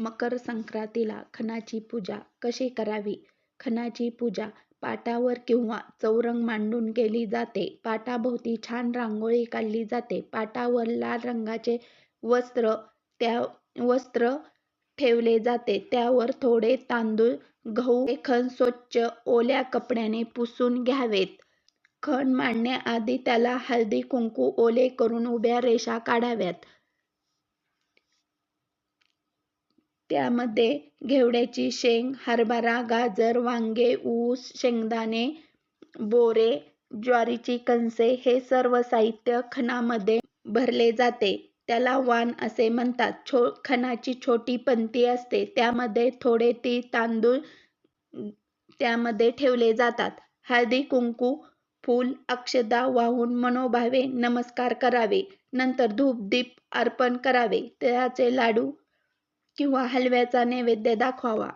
मकर संक्रांतीला खणाची पूजा कशी करावी? खणाची पूजा पाटावर किंवा चौरंग मांडून केली जाते. पाटाभोवती छान रांगोळी काढली जाते. पाटावर लाल रंगाचे वस्त्र त्या वस्त्र ठेवले जाते. त्यावर थोडे तांदूळ, गहू, हे खण स्वच्छ ओल्या कपड्याने पुसून घ्यावेत. खण मांडण्याआधी त्याला हळदी कुंकू ओले करून उभ्या रेषा काढाव्यात. त्यामध्ये घेवड्याची शेंग, हरभरा, गाजर, वांगे, ऊस, शेंगदाणे, बोरे, ज्वारीची कणसे हे सर्व साहित्य खणामध्ये भरले जाते. त्याला वाण असे म्हणतात. खणाची छोटी पंती असते. त्यामध्ये थोडे ती तांदूळ त्यामध्ये ठेवले जातात. हळदी कुंकू, फूल, अक्षदा वाहून मनोभावे नमस्कार करावे. नंतर धूप दीप अर्पण करावे. तिळाचे लाडू किंवा हलव्याचा नैवेद्य दाखवावा.